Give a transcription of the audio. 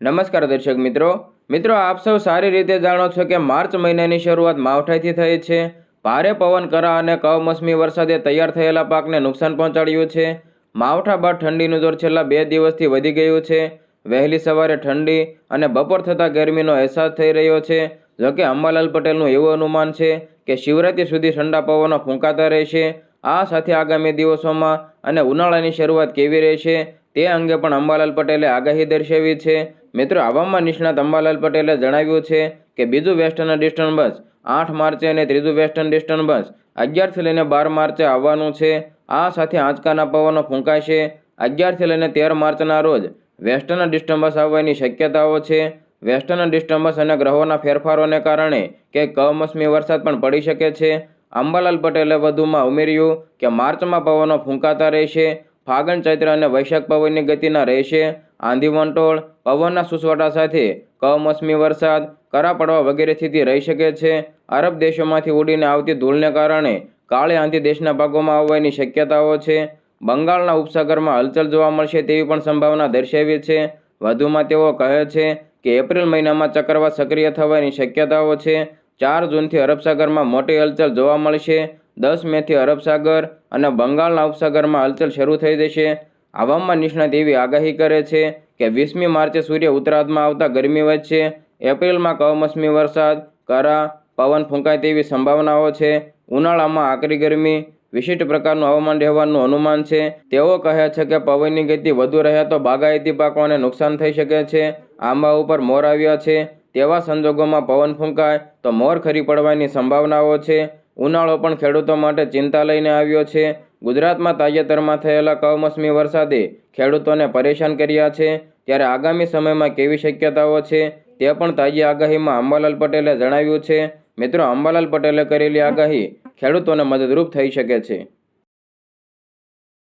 નમસ્કાર દર્શક મિત્રો. મિત્રો, આપ સૌ સારી રીતે જાણો છો કે માર્ચ મહિનાની શરૂઆત માવઠાથી થઈ છે. ભારે પવન, કરા અને કમોસમી વરસાદે તૈયાર થયેલા પાકને નુકસાન પહોંચાડ્યું છે. માવઠા બાદ ઠંડીનું જોર છેલ્લા બે દિવસથી વધી ગયું છે. વહેલી સવારે ઠંડી અને બપોર થતાં ગરમીનો અહેસાસ થઈ રહ્યો છે. જોકે અંબાલાલ પટેલનું એવું અનુમાન છે કે શિવરાત્રી સુધી ઠંડા પવનો ફૂંકાતા રહેશે. આ સાથે આગામી દિવસોમાં અને ઉનાળાની શરૂઆત કેવી રહેશે તે અંગે પણ અંબાલાલ પટેલે આગાહી દર્શાવી છે. મિત્રો આવામાં નિષ્ણાત અંબાલાલ પટેલે જણાવ્યું છે કે બીજું વેસ્ટર્ન ડિસ્ટર્બન્સ આઠ માર્ચે અને ત્રીજું વેસ્ટર્ન ડિસ્ટર્બન્સ અગિયારથી લઈને બાર માર્ચે આવવાનું છે. આ સાથે આંચકાના પવનો ફૂંકાશે. અગિયારથી લઈને તેર માર્ચના રોજ વેસ્ટર્ન ડિસ્ટર્બન્સ આવવાની શક્યતાઓ છે. વેસ્ટર્ન ડિસ્ટર્બન્સ અને ગ્રહોના ફેરફારોને કારણે કે કમોસમી વરસાદ પણ પડી શકે છે. અંબાલાલ પટેલે વધુમાં ઉમેર્યું કે માર્ચમાં પવનો ફૂંકાતા રહેશે. ફાગણ ચૈત્ર અને વૈશાખ પવનની ગતિના રહેશે. આંધી વંટોળ, પવનના સુસવાટા સાથે કમોસમી વરસાદ, કરા પડવા વગેરે સ્થિતિ રહી શકે છે. અરબ દેશોમાંથી ઉડીને આવતી ધૂળને કારણે કાળે આંધી દેશના ભાગોમાં આવવાની શક્યતાઓ છે. બંગાળના ઉપસાગરમાં હલચલ જોવા મળશે તેવી પણ સંભાવના દર્શાવી છે. વધુમાં તેઓ કહે છે કે એપ્રિલ મહિનામાં ચક્રવાત સક્રિય થવાની શક્યતાઓ છે. ચાર જૂનથી અરબસાગરમાં મોટી હલચલ જોવા મળશે. દસ મેથી અરબસાગર અને બંગાળના ઉપસાગરમાં હલચલ શરૂ થઈ જશે. હવામાન નિષ્ણાત એવી આગાહી કરે છે કે વીસમી માર્ચે સૂર્ય ઉત્તરાર્ધમાં આવતા ગરમી વધશે. એપ્રિલમાં કમોસમી વરસાદ, કરા, પવન ફૂંકાય તેવી સંભાવનાઓ છે. ઉનાળામાં આકરી ગરમી, વિશિષ્ટ પ્રકારનું હવામાન રહેવાનું અનુમાન છે. તેઓ કહે છે કે પવનની ગતિ વધુ રહે તો બાગાયતી પાકોને નુકસાન થઈ શકે છે. આંબા ઉપર મોર આવ્યા છે. તેવા સંજોગોમાં પવન ફૂંકાય તો મોર ખરી પડવાની સંભાવનાઓ છે. ઉનાળો પણ ખેડૂતો માટે ચિંતા લઈને આવ્યો છે. ગુજરાતમાં તાજેતરમાં થયેલા કમોસમી વરસાદે ખેડૂતોને પરેશાન કર્યા છે. ત્યારે આગામી સમયમાં કેવી શક્યતાઓ છે તે પણ તાજી આગાહીમાં અંબાલાલ પટેલે જણાવ્યું છે. મિત્રો, અંબાલાલ પટેલે કરેલી આગાહી ખેડૂતોને મદદરૂપ થઈ શકે છે.